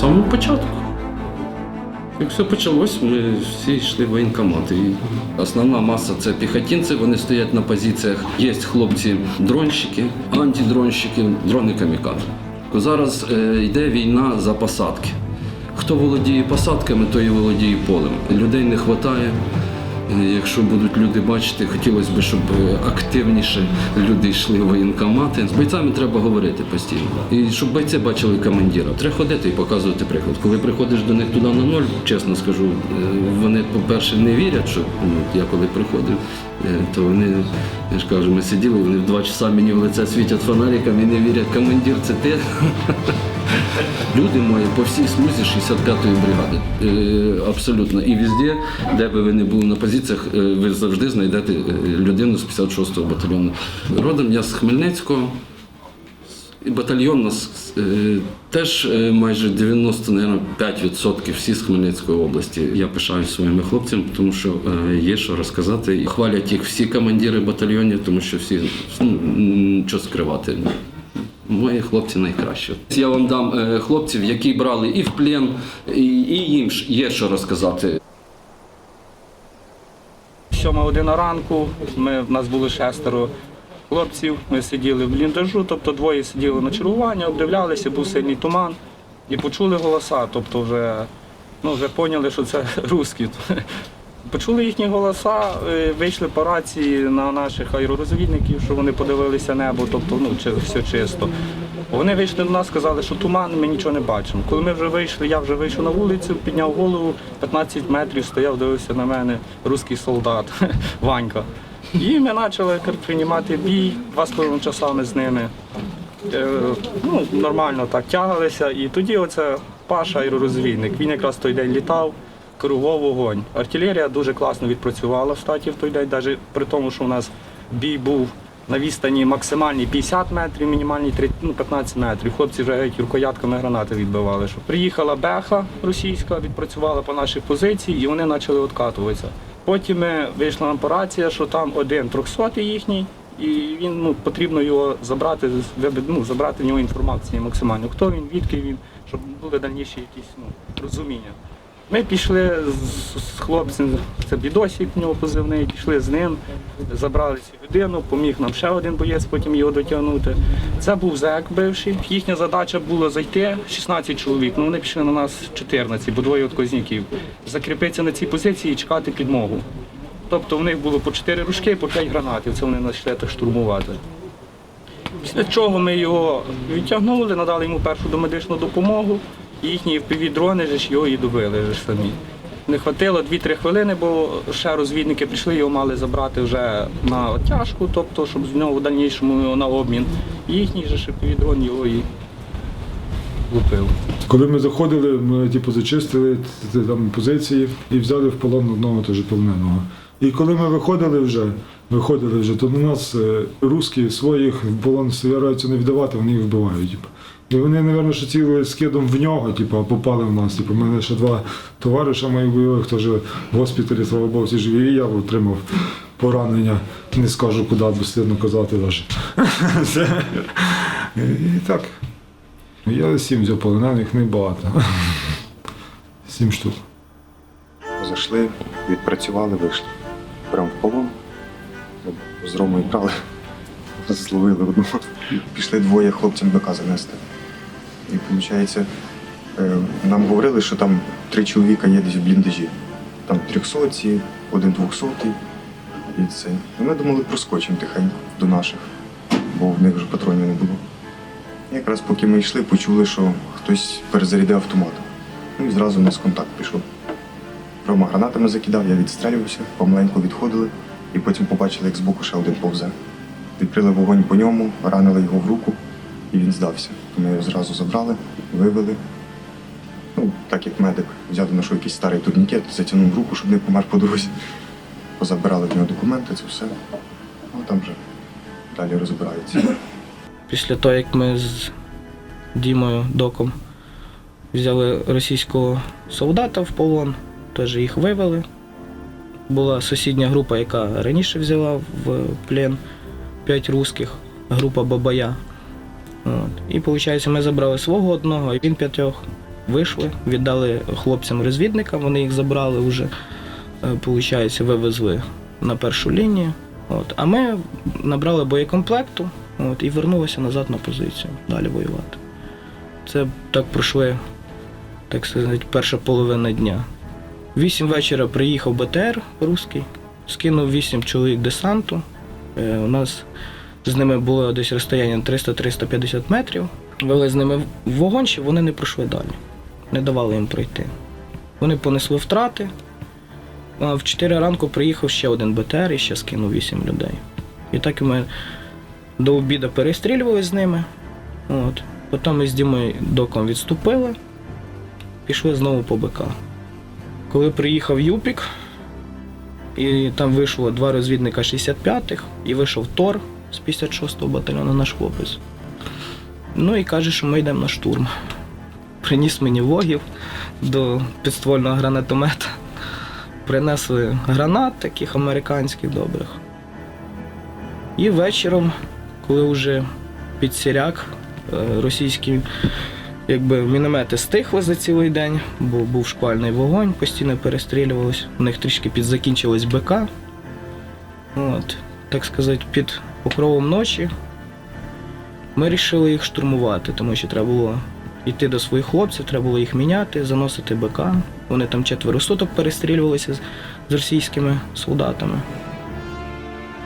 Самого початку. Як все почалось, ми всі йшли в воєнкомат. І основна маса це піхотинці, вони стоять на позиціях. Є хлопці-дронщики, антидронщики, дрони камікадзе. Зараз е, йде війна за посадки. Хто володіє посадками, той і володіє полем. Людей не вистачає. Якщо будуть люди бачити, хотілося б, щоб активніше люди йшли в воєнкомати. З бойцями треба говорити постійно. І щоб бойці бачили командира. Треба ходити і показувати приклад. Коли приходиш до них туди на ноль, чесно скажу, е, вони, по-перше, не вірять, що ну, я коли приходив, е, то вони, я ж кажу, ми сиділи, вони в два часа мені в лице світять фонариками і не вірять, командир, це ти. Люди мої по всій смузі 65-ї бригади. Е, абсолютно. І везде, де би ви не були на позиціях, е, ви завжди знайдете е, людину з 56-го батальйону. Родом я з Хмельницького. Батальйон нас е, теж е, майже 95% всі з Хмельницької області. Я пишаюсь своїми хлопцями, тому що е, є що розказати. Хвалять їх всі командири батальйонів, тому що всі ну, що скривати. Мої хлопці найкращі. Я вам дам е, хлопців, які брали і в плен, і, їм є що розказати. Сьома година ранку, ми, в нас було шестеро хлопців, ми сиділи в бліндажу, тобто двоє сиділи на чергуванні, обдивлялися, був сильний туман і почули голоса, тобто вже, ну, вже поняли, що це русські. Почули їхні голоса, е, вийшли по рації на наших аеророзвідників, що вони подивилися небо, тобто ну, все чисто. Вони вийшли до нас, сказали, що туман, ми нічого не бачимо. Коли ми вже вийшли, я вже вийшов на вулицю, підняв голову, 15 метрів стояв, дивився на мене русський солдат Ванька. І ми почали приймати бій, два з половиною часами з ними. Е, ну, нормально так тягалися. І тоді оце Паша аеророзвідник. Він якраз той день літав, керував вогонь. Артилерія дуже класно відпрацювала в штаті в той день, навіть при тому, що у нас бій був на відстані максимальній 50 метрів, мінімальній 30, ну, 15 метрів. Хлопці вже геть рукоятками гранати відбивали. Що. Приїхала Беха російська, відпрацювала по нашій позиції і вони почали відкатуватися. Потім вийшла нам по рація, що там один 300 їхній, і він ну, потрібно його забрати, ну, забрати в нього інформацію максимально. Хто він, відки він, щоб були дальніші якісь ну, розуміння. Ми пішли з, з хлопцем, це бідосік, в нього позивний, пішли з ним, забрали цю людину, поміг нам ще один боєць, потім його дотягнути. Це був зек бивший. Їхня задача була зайти 16 чоловік, ну вони пішли на нас 14, бо двоє отказників. Закріпитися на цій позиції і чекати підмогу. Тобто в них було по 4 ружки і по 5 гранатів, це вони йшли так штурмувати. Після чого ми його відтягнули, надали йому першу домедичну допомогу, їхні впівдрони ж його і добили ж самі. Не хватило 2-3 хвилини, бо ще розвідники прийшли, його мали забрати вже на оттяжку, тобто, щоб з нього в дальнішому на обмін. Їхній же дрон його і лупив. Коли ми заходили, ми типу, зачистили там позиції і взяли в полон одного теж полоненого. І коли ми виходили вже, виходили вже, то до нас е, русські своїх в полон стараються не віддавати, вони їх вбивають. І вони, мабуть, що цілили скидом в нього, типу, попали в нас. Типу, у мене ще два товариша моїх бойових теж в госпіталі, слава Богу, всі живі, і я отримав поранення. Не скажу куди, бо стидно казати навіть. І так. Я сім взяв полонених, не багато. Сім штук. Зайшли, відпрацювали, вийшли. Прямо в полон. З Ромою брали, зловили одного. Пішли двоє хлопцям БК занести. І виходить, нам говорили, що там три чоловіка є десь в бліндажі. Там трьохсотці, один двохсотий. І це. І ми думали, проскочимо тихенько до наших, бо в них вже патронів не було. І якраз поки ми йшли, почули, що хтось перезарядив автомат. Ну і зразу у нас контакт пішов. Рома гранатами закидав, я відстрелювався, помаленьку відходили, і потім побачили, як збоку ще один повзе. Відкрили вогонь по ньому, ранили його в руку, і він здався. Ми його зразу забрали, вивели. Ну, так як медик взяв знайшов якийсь старий турнікет, затягнув руку, щоб не помер по дорозі. Позабирали в нього документи, це все. Ну там вже далі розбираються. Після того, як ми з Дімою Доком взяли російського солдата в полон, теж їх вивели. Була сусідня група, яка раніше взяла в плен п'ять русських, група Бабая. От. І виходить, ми забрали свого одного, і він п'ятьох. вийшли, віддали хлопцям-розвідникам, вони їх забрали вже, виходить, вивезли на першу лінію. От. А ми набрали боєкомплекту от, і вернулися назад на позицію, далі воювати. Це так пройшли, так сказати, перша половина дня. Вісім вечора приїхав БТР руський, скинув вісім чоловік десанту. Е, У нас з ними було десь розстояння 300-350 метрів. Вели з ними вогонь, щоб вони не пройшли далі. Не давали їм пройти. Вони понесли втрати. А в 4 ранку приїхав ще один БТР і ще скинув 8 людей. І так ми до обіду перестрілювали з ними. От. Потім ми з Дімою доком відступили, пішли знову по БК. Коли приїхав Юпік, і там вийшло два розвідника 65-х, і вийшов Тор з 56-го батальйону наш хлопець. Ну і каже, що ми йдемо на штурм. Приніс мені вогів до підствольного гранатомета. Принесли гранат таких американських добрих. І вечором, коли вже під сіряк е, російські якби, міномети стихли за цілий день, бо був шквальний вогонь, постійно перестрілювалися. У них трішки підзакінчились БК. От, так сказати, під покровом ночі ми вирішили їх штурмувати, тому що треба було йти до своїх хлопців, треба було їх міняти, заносити БК. Вони там четверо суток перестрілювалися з, російськими солдатами.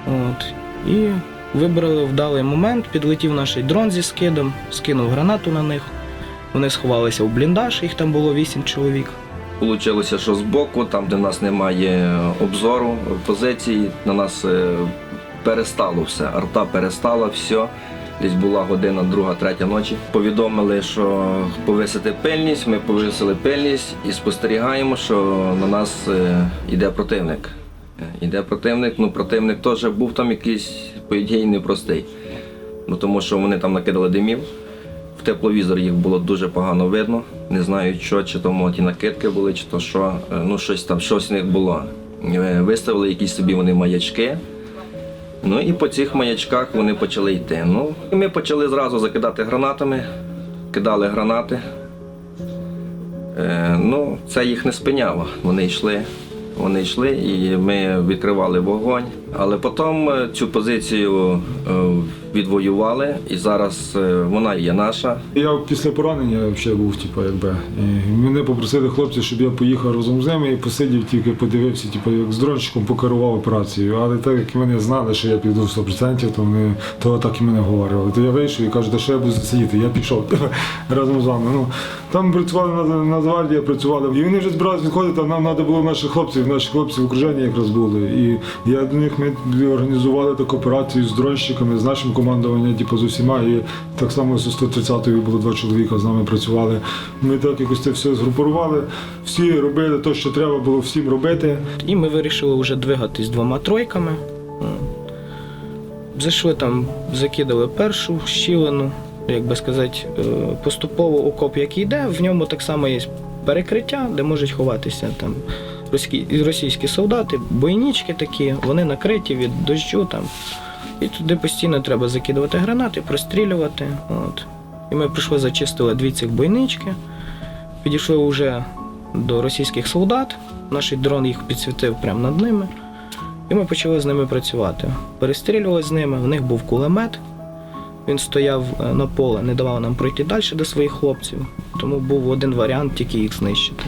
От. І вибрали вдалий момент, підлетів наш дрон зі скидом, скинув гранату на них. Вони сховалися в бліндаж, їх там було вісім чоловік. Получилося, що збоку, там, де в нас немає обзору позиції, на нас е, перестало все. Арта перестала, все. Десь була година, друга, третя ночі. Повідомили, що повисити пильність. Ми повисили пильність і спостерігаємо, що на нас е, йде противник. Е, Йде противник, ну противник теж був там якийсь, по непростий. Ну, тому що вони там накидали димів. В тепловізор їх було дуже погано видно. Не знаю, що, чи то ті накидки були, чи то що. Е, Ну, щось там, щось у них було. Е, Виставили якісь собі вони маячки. Ну і по цих маячках вони почали йти. Ну, і ми почали зразу закидати гранатами, кидали гранати. Е, ну, це їх не спиняло. Вони йшли. Вони йшли і ми відкривали вогонь. Але потім е, цю позицію е, відвоювали, і зараз е, вона є наша. Я після поранення взагалі був, типу, якби. Мене попросили хлопці, щоб я поїхав разом з ними і посидів, тільки подивився, типу, як з дрончиком покерував операцією. Але так як вони знали, що я піду 100%, то вони того так і мене говорили. То я вийшов і кажу, що я буду сидіти. Я пішов разом з вами. Ну, там працювали на Нацгвардія, працювали. І вони вже збиралися відходити, а нам треба було наших хлопців, наші хлопці в окруженні якраз були. І я до них ми організували таку операцію з дронщиками, з нашим командуванням, типу, з усіма. І так само з 130-ї було два чоловіка з нами працювали. Ми так якось це все згрупували. Всі робили те, що треба було всім робити. І ми вирішили вже двигатись двома тройками. Зайшли там, закидали першу щілину, як би сказати, е, поступово окоп, який йде, в ньому так само є перекриття, де можуть ховатися там російські, солдати, бойнічки такі, вони накриті від дощу там. І туди постійно треба закидувати гранати, прострілювати. От. І ми прийшли, зачистили дві цих бойнички, підійшли вже до російських солдат. Наш дрон їх підсвітив прямо над ними. І ми почали з ними працювати. Перестрілювали з ними, в них був кулемет. Він стояв е, на поле, не давав нам пройти далі до своїх хлопців. Тому був один варіант тільки їх знищити.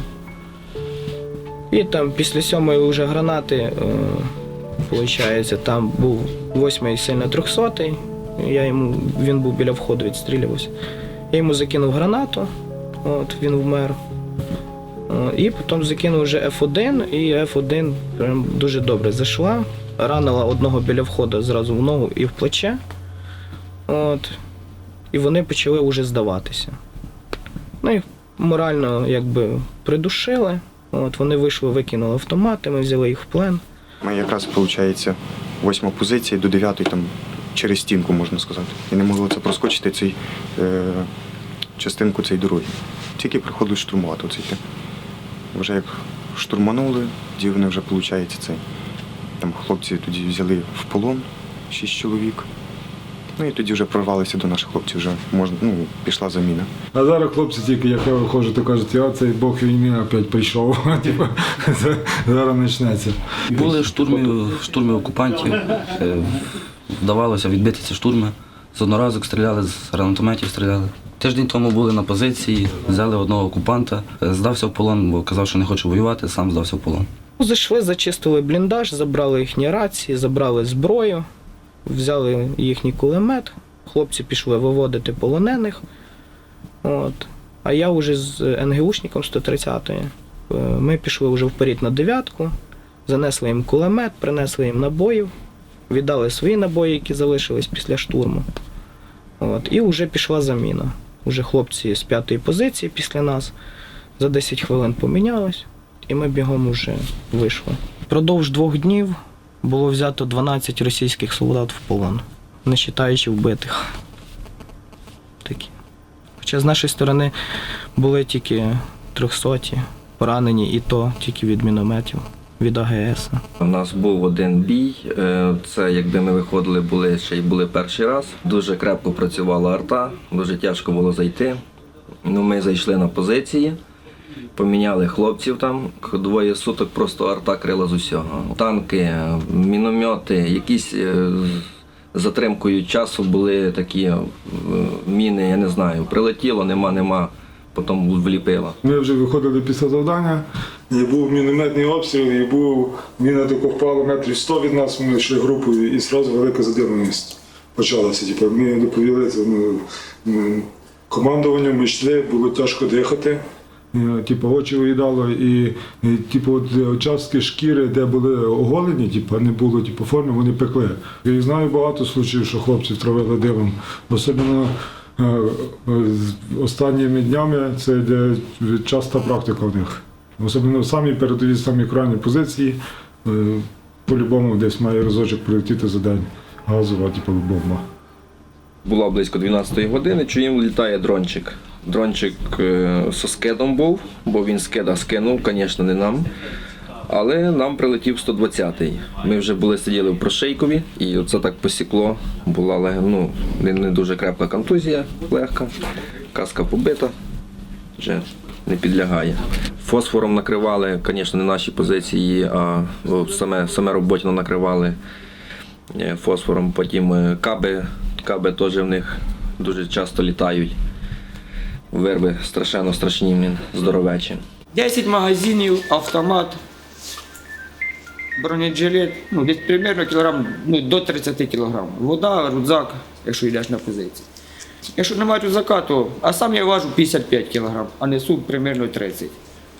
І там після сьомої вже гранати, е, виходить, там був восьмий сильно трьохсотий. Я йому, він був біля входу, відстрілювався. Я йому закинув гранату, от він вмер. Е, І потім закинув вже F1, і F1 прям дуже добре зайшла. Ранила одного біля входу зразу в ногу і в плече. От. І вони почали вже здаватися. Ну їх морально якби придушили. От, вони вийшли, викинули автомати, ми взяли їх в плен. Ми якраз, виходить, восьма позиція до дев'ятої там через стінку, можна сказати. І не могли це проскочити цей е, частинку цієї дороги. Тільки приходили штурмувати оцей тим. Вже як штурманули, тоді вони вже, виходить, цей. Там хлопці тоді взяли в полон шість чоловік. Ну і тоді вже прорвалися до наших хлопців, вже можна, ну, пішла заміна. А зараз хлопці тільки, як я виходжу, то кажуть, а цей Бог війни опять прийшов. Типа, зараз почнеться. Були штурми, штурми окупантів. Е, Вдавалося відбити ці штурми. З одноразок стріляли, з гранатометів стріляли. Тиждень тому були на позиції, взяли одного окупанта, е, здався в полон, бо казав, що не хоче воювати, сам здався в полон. Зайшли, зачистили бліндаж, забрали їхні рації, забрали зброю, взяли їхній кулемет. Хлопці пішли виводити полонених. От. А я вже з НГУшником 130-ї. е, Ми пішли вже вперед на дев'ятку, занесли їм кулемет, принесли їм набоїв, віддали свої набої, які залишились після штурму. От. І вже пішла заміна. Уже хлопці з п'ятої позиції після нас за 10 хвилин помінялись і ми бігом уже вийшли. Продовж двох днів було взято 12 російських солдат в полон, не вважаючи вбитих. Такі. Хоча з нашої сторони були тільки трьохсоті поранені, і то тільки від мінометів, від АГС. У нас був один бій. е, Це якби ми виходили, були ще й були перший раз. Дуже крепко працювала арта, дуже тяжко було зайти. Ну, ми зайшли на позиції, поміняли хлопців там. Двоє суток просто арта крила з усього. Танки, міномети, якісь е, затримкою часу були такі е, міни, я не знаю. Прилетіло, нема, нема, потім вліпило. Ми вже виходили після завдання, і був мінометний обстріл, і був міна тако впало метрів 100 від нас, ми йшли групою, і одразу велика задимленість почалася. Типу, ми доповіли ну, командуванню, ми йшли, було тяжко дихати. Е, Типу, очі виїдало, і, типу, е, шкіри, де були оголені, типу, не було типу, форми, вони пекли. Я знаю багато случаїв, що хлопців травили димом. Особливо е, останніми днями це йде часта практика в них. Особливо в самій передовій, самій крайній позиції. По-любому десь має разочок прилетіти за день газова, типу, бомба. Була близько 12-ї години, чуємо, літає дрончик. Дрончик е, зі скидом був, бо він скида скинув, звісно, не нам. Але нам прилетів 120-й. Ми вже були сиділи в прошейкові, і оце так посікло. Була ну, не, дуже крепка контузія, легка, каска побита, вже не підлягає. Фосфором накривали, звісно, не наші позиції, а саме, саме роботіно накривали е, фосфором. Потім е, каби, каби теж в них дуже часто літають. Вирви страшенно страшні, блін, здоровечі. 10 магазинів, автомат, бронежилет, ну, десь примерно кілограм, ну, до 30 кілограм. Вода, рюкзак, якщо йдеш на позиції. Якщо немає рюкзака, то. А сам я важу 55 кілограм, а несу примерно 30,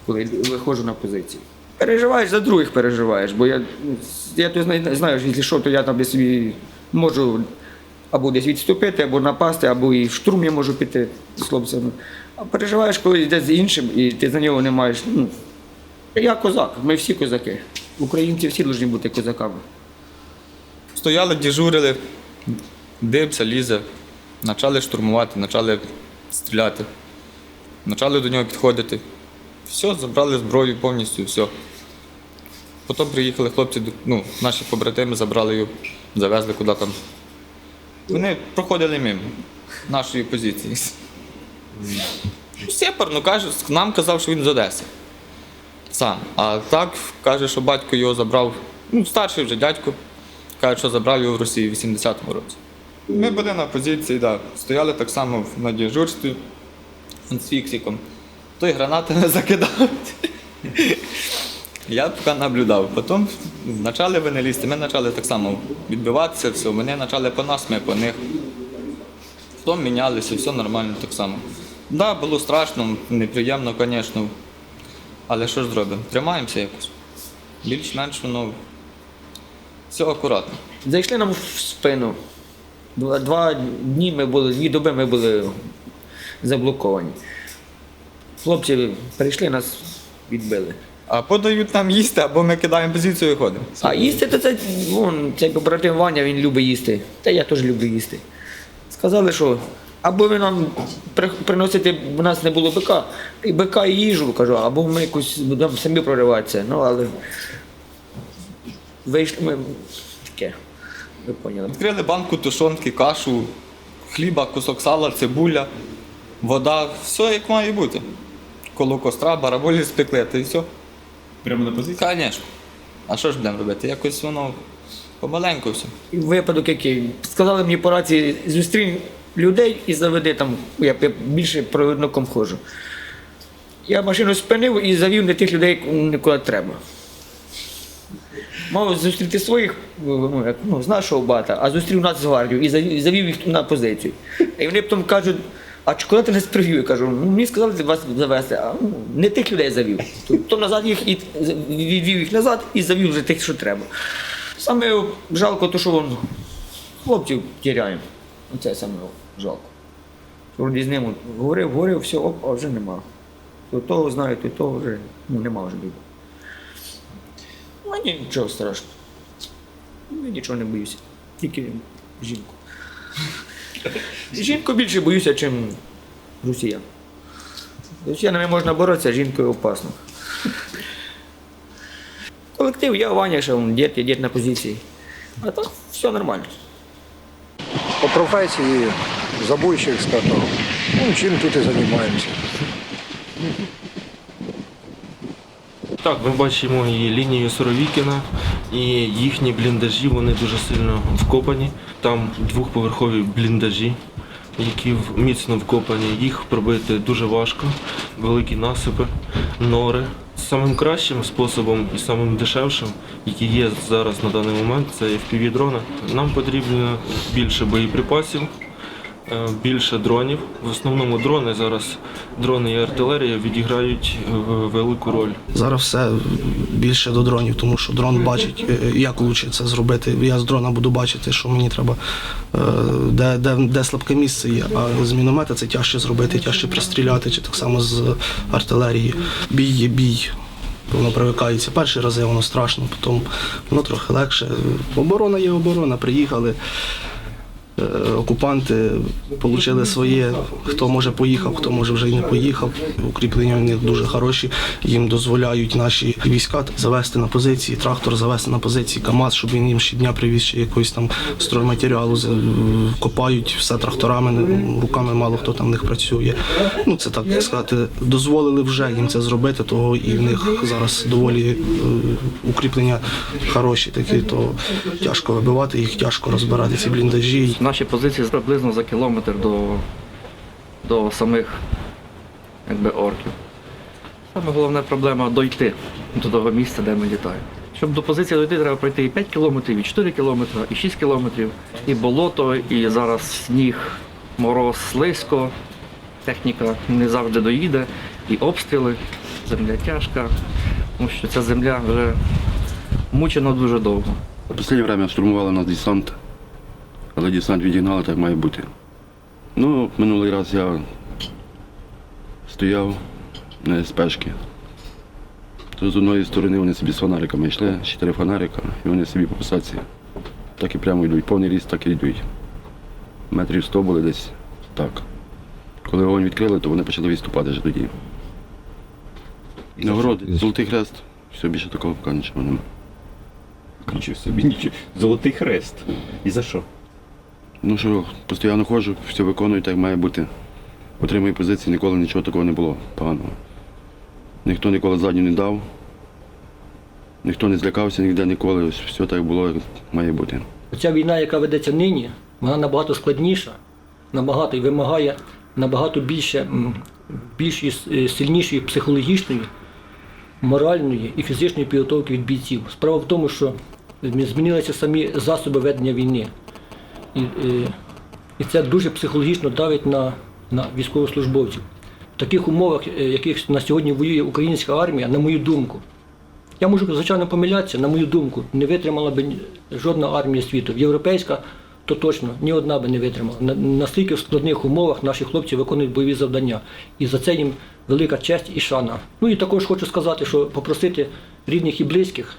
коли виходжу на позиції. Переживаєш за других переживаєш, бо я, ну, я то знаю, що якщо що, то я там собі можу або десь відступити, або напасти, або і в штурм я можу піти з хлопцями. А переживаєш, коли йде з іншим, і ти за нього не маєш. Ну, я козак, ми всі козаки. Українці всі повинні бути козаками. Стояли, дежурили, дився, лізе. Почали штурмувати, почали стріляти. Почали до нього підходити. Все, забрали зброю повністю, все. Потім приїхали хлопці, ну, наші побратими забрали його, завезли куди там. Вони проходили мимо нашої позиції. Сепар, ну каже, нам казав, що він з Одеси. Сам. А так каже, що батько його забрав, ну, старший вже дядько, каже, що забрав його в Росії в 80-му році. Ми були на позиції, да. стояли так само на дежурстві з фіксиком. Той гранатами закидав. Я поки наблюдав. Потім почали вони лізти, ми почали так само відбиватися, все. Вони почали по нас, ми по них. Потім мінялися, все нормально так само. Так, да, було страшно, неприємно, звісно. Але що ж зробимо? Тримаємося якось. Більш-менш воно все акуратно. Зайшли нам в спину. Два, два дні ми були, дві доби ми були заблоковані. Хлопці прийшли, нас відбили. А подають нам їсти, або ми кидаємо позицію і ходимо. А їсти то це вон, цей побратим Ваня, він любить їсти. Та я теж люблю їсти. Сказали, що або ви нам при- приносите, у нас не було бика, і бика і їжу, кажу, або ми якось будемо самі прориватися. Ну, але вийшли ми таке. Ви поняли. Відкрили банку тушонки, кашу, хліба, кусок сала, цибуля, вода, все як має бути. Коло костра, бараболі спекли, та і все. Прямо на позиції? Звісно. А що ж будемо робити? Якось воно помаленьку все. Випадок який. Сказали мені по рації, зустрінь людей і заведи там, я більше провідником ходжу. Я машину спинив і завів не тих людей, кому куди треба. Мав зустріти своїх, ну, як, ну, з нашого бата, а зустрів Нацгвардію і завів, і завів їх на позицію. І вони потім кажуть, а ти нас привів? Я кажу, ну мені сказали вас завести, а ну, не тих людей завів. То назад їх і відвів їх назад і завів вже тих, що треба. Саме жалко, то що хлопців тіряємо. Оце саме жалко. Вроді з ним говорив, говорив, все, оп, а вже нема. То того знаю, то того вже ну, нема вже бігу. Мені нічого страшного. Я нічого не боюся. Тільки жінку. Жінку більше боюся, ніж росіян. З Росіянами можна боротися, а жінкою опасно. Колектив, я Ваня, ще дід, я дід на позиції. А так все нормально. По професії забойщик скатав. Ну, чим тут і займаємося. Так, ми бачимо і лінію Суровікіна, і їхні бліндажі, вони дуже сильно вкопані. Там двохповерхові бліндажі, які міцно вкопані. Їх пробити дуже важко, великі насипи, нори. Самим кращим способом і самим дешевшим, який є зараз на даний момент, це fpv дрони. Нам потрібно більше боєприпасів, більше дронів. В основному дрони зараз, дрони і артилерія відіграють е, велику роль. Зараз все більше до дронів, тому що дрон бачить, е, як краще це зробити. Я з дрона буду бачити, що мені треба, е, де, де, де слабке місце є. А з міномета це тяжче зробити, тяжче пристріляти, чи так само з артилерії. Бій є бій. Воно привикається. Перші рази воно страшно, потім воно трохи легше. Оборона є оборона, приїхали. Е, Окупанти отримали своє, хто може поїхав, хто може вже й не поїхав. Укріплення в них дуже хороші. Їм дозволяють наші війська завести на позиції, трактор завести на позиції, КАМАЗ, щоб він їм щодня привіз ще якогось там стройматеріалу. Копають все тракторами, руками мало хто там в них працює. Ну це так сказати, дозволили вже їм це зробити, того і в них зараз доволі е, укріплення хороші такі, то тяжко вибивати їх, тяжко розбирати ці бліндажі. Наші позиції приблизно за кілометр до, до самих якби, орків. Саме головна проблема дойти до того місця, де ми літаємо. Щоб до позиції дойти, треба пройти і 5 кілометрів, і 4 кілометри, і 6 кілометрів, і болото, і зараз сніг, мороз, слизько, техніка не завжди доїде, і обстріли, земля тяжка, тому що ця земля вже мучена дуже довго. В останнє время штурмували нас десант, але десант відігнали, так має бути. Ну, минулий раз я стояв на спешки. То з одної сторони вони собі з фонариками йшли, чотири фонарика, і вони собі по посадці так і прямо йдуть. Повний ріст так і йдуть. Метрів сто були десь так. Коли вогонь відкрили, то вони почали відступати вже тоді. Нагороди, золотий хрест, все більше такого поки нічого немає. Нічого собі, нічого. Золотий хрест. І за що? Ну що, постійно ходжу, все виконую, так має бути. Отримую позиції, ніколи нічого такого не було поганого. Ніхто ніколи задню не дав, ніхто не злякався ніде ніколи. Ось Все так було, як має бути. Ця війна, яка ведеться нині, вона набагато складніша, набагато і вимагає набагато більше, м, більшої, е, сильнішої психологічної, моральної і фізичної підготовки від бійців. Справа в тому, що змінилися самі засоби ведення війни. І, і це дуже психологічно давить на, на військовослужбовців. В таких умовах, е, яких на сьогодні воює українська армія, на мою думку, я можу, звичайно, помилятися, на мою думку, не витримала б жодна армія світу. Європейська, то точно ні одна би не витримала. Настільки в складних умовах наші хлопці виконують бойові завдання. І за це їм велика честь і шана. Ну і також хочу сказати, що попросити рідних і близьких,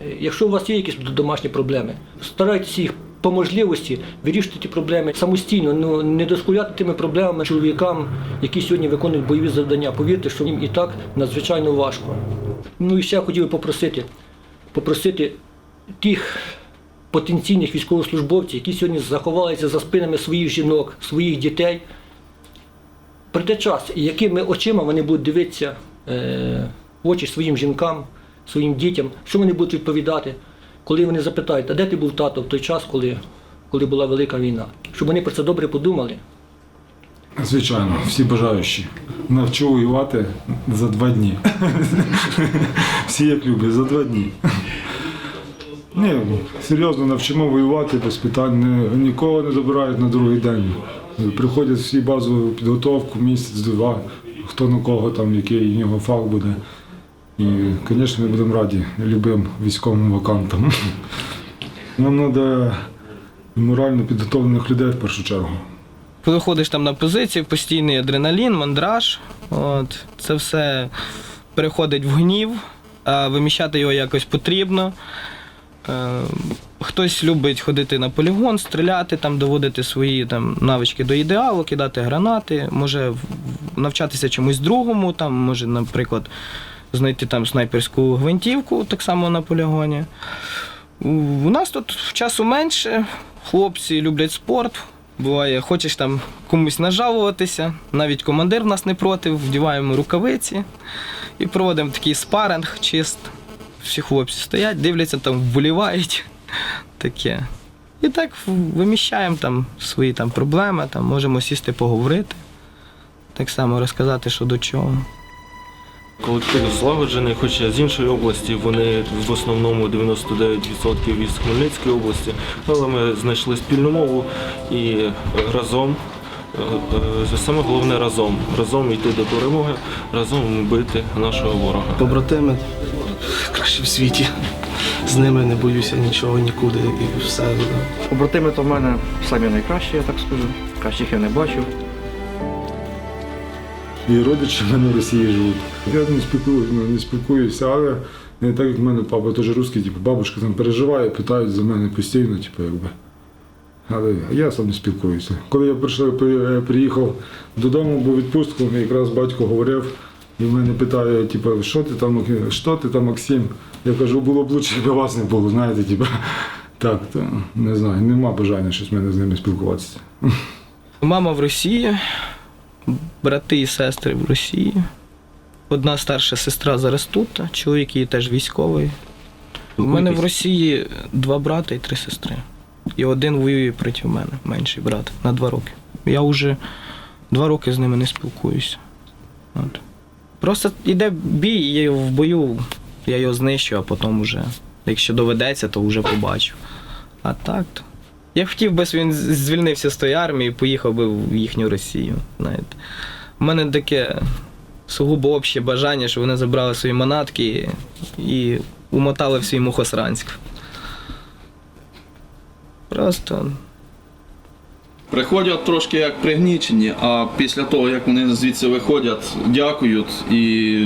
е, якщо у вас є якісь домашні проблеми, старайтеся їх по можливості вирішити ті проблеми самостійно, ну не доскуляти тими проблемами чоловікам, які сьогодні виконують бойові завдання. Повірте, що їм і так надзвичайно важко. Ну і ще хотів би попросити, попросити тих потенційних військовослужбовців, які сьогодні заховалися за спинами своїх жінок, своїх дітей. Прийде час, якими очима вони будуть дивитися е, в очі своїм жінкам, своїм дітям, що вони будуть відповідати, коли вони запитають, а де ти був тато в той час, коли, коли була велика війна? Щоб вони про це добре подумали. Звичайно, всі бажаючі. Навчу воювати за два дні. Всі як люблять, за два дні. Ні, серйозно навчимо воювати без питань. Нікого не забирають на другий день. Приходять всі базову підготовку, місяць-два, хто на кого там, який в нього фах буде. І, звісно, ми будемо раді любим військовим вакантам. Нам треба морально підготовлених людей в першу чергу. Виходиш там на позицію, постійний адреналін, мандраж. От, це все переходить в гнів, а виміщати його якось потрібно. Е, Хтось любить ходити на полігон, стріляти, там, доводити свої там, навички до ідеалу, кидати гранати, може навчатися чомусь другому, там, може, наприклад, знайти там снайперську гвинтівку, так само на полігоні. У нас тут часу менше, хлопці люблять спорт. Буває, хочеш там комусь нажалуватися, навіть командир нас не проти, вдіваємо рукавиці і проводимо такий спаринг чист. Всі хлопці стоять, дивляться, там вболівають. Таке. І так виміщаємо там свої там проблеми, там можемо сісти поговорити. Так само розказати, що до чого. Колектив злагоджений, хоча з іншої області вони в основному 99% із Хмельницької області, але ми знайшли спільну мову і разом, е, саме головне разом, разом йти до перемоги, разом бити нашого ворога. Побратими краще в світі. З ними не боюся нічого нікуди і все. Побратими то в мене самі найкращі, я так скажу. Кращих я не бачив. І родичі в мене в Росії живуть. Я не спілкуюся, не спілкуюся, але не так як в мене папа теж русський, типу, бабушка там переживає, питають за мене постійно, типу, якби. Але я сам не спілкуюся. Коли я прийшов, приїхав додому, був відпустку, якраз батько говорив, і в мене питає, типу, що ти там, що ти там, Максим? Я кажу, було б лучше, якби вас не було, знаєте, типу. Так, то не знаю, нема бажання щось в мене з ними спілкуватися. Мама в Росії, брати і сестри в Росії. Одна старша сестра зараз тут, чоловік її теж військовий. У мене в Росії два брати і три сестри. І один воює проти мене, менший брат, на два роки. Я вже два роки з ними не спілкуюся. От. Просто йде бій, і я в бою, я його знищу, а потім вже, якщо доведеться, то вже побачу. А так то. Я хотів би, він звільнився з тої армії і поїхав би в їхню Росію. Знаєте. У мене таке сугубо обще бажання, щоб вони забрали свої манатки і умотали в свій Мухосранськ. Просто Приходять трошки як пригнічені, а після того, як вони звідси виходять, дякують і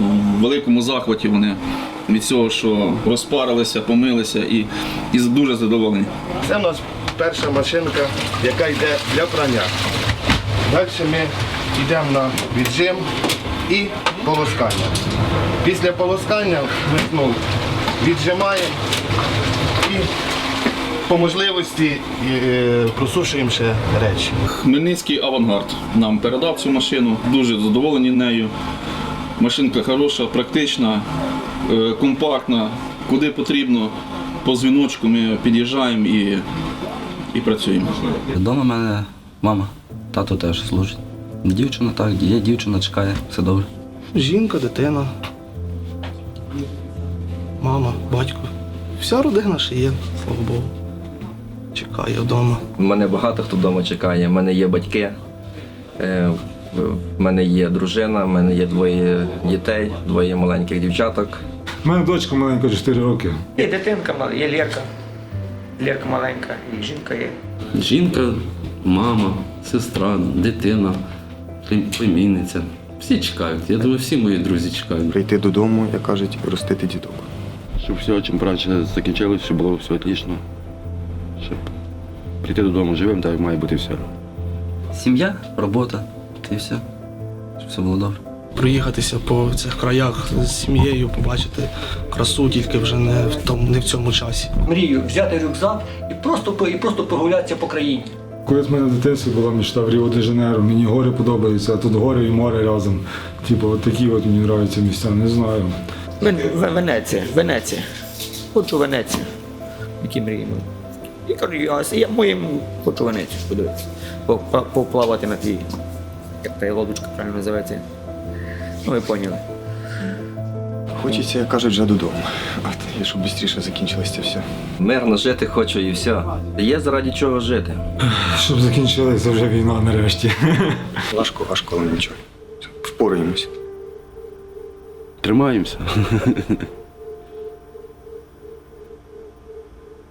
в великому захваті вони від цього, що розпарилися, помилися і, і дуже задоволені. Це у нас перша машинка, яка йде для прання. Далі ми йдемо на віджим і полоскання. Після полоскання ми знову віджимаємо і по можливості е, просушуємо ще речі. Хмельницький авангард нам передав цю машину, дуже задоволені нею. Машинка хороша, практична, компактна, куди потрібно. По дзвіночку ми під'їжджаємо і, і працюємо. Вдома в мене мама, тато теж служить. Дівчина так, є дівчина, чекає, все добре. Жінка, дитина, мама, батько. Вся родина ще є, слава Богу. Чекає вдома. У мене багато хто вдома чекає. У мене є батьки, е, в мене є дружина, в мене є двоє дітей, двоє маленьких дівчаток. У мене дочка маленька 4 роки. Є дитинка, мала- є Лєрка. Лєрка маленька, і жінка є. Жінка, мама, сестра, дитина, племінниця. Всі чекають. Я думаю, всі мої друзі чекають. Прийти додому, як кажуть, ростити діток. Щоб все чим раніше закінчилось, щоб було все отлично. Щоб прийти додому живим, так має бути все. Сім'я, робота, і все. Щоб все було добре. Проїхатися по цих краях з сім'єю, побачити красу, тільки вже не в тому, не в цьому часі. Мрію взяти рюкзак і просто, і просто прогулятися по країні. Колись в мене в дитинстві була мечта в Ріо де Жанейро, мені гори подобаються, а тут гори і море разом. Типу, от такі от мені подобаються місця, не знаю. Вен- Вен- Венеція, Венеція. Хочу Венецію. Які мрії. І кажу, я, я моїм хочу Венецію подивитися. Поплавати на тій, як та лодочка правильно називається. Ну, ви поняли. Хочеться, як кажуть, вже додому. А і щоб швидше закінчилось це все. Мирно жити хочу і все. Є заради чого жити. Щоб закінчилася вже війна нарешті. Важко, важко, але нічого. Впораємось. Тримаємося.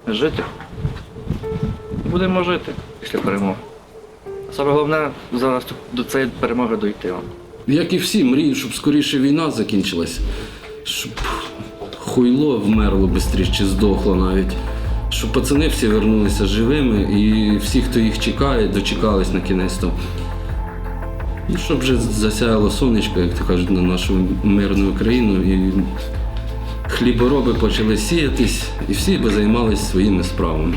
Жити. Будемо жити після перемоги. Саме головне зараз до цієї перемоги дойти. Як і всі, мрію, щоб скоріше війна закінчилась, щоб хуйло вмерло швидше чи здохло навіть. Щоб пацани всі вернулися живими і всі, хто їх чекає, дочекались на кінець. то. І щоб вже засяяло сонечко, як то кажуть, на нашу мирну країну. І хлібороби почали сіятись, і всі би займалися своїми справами.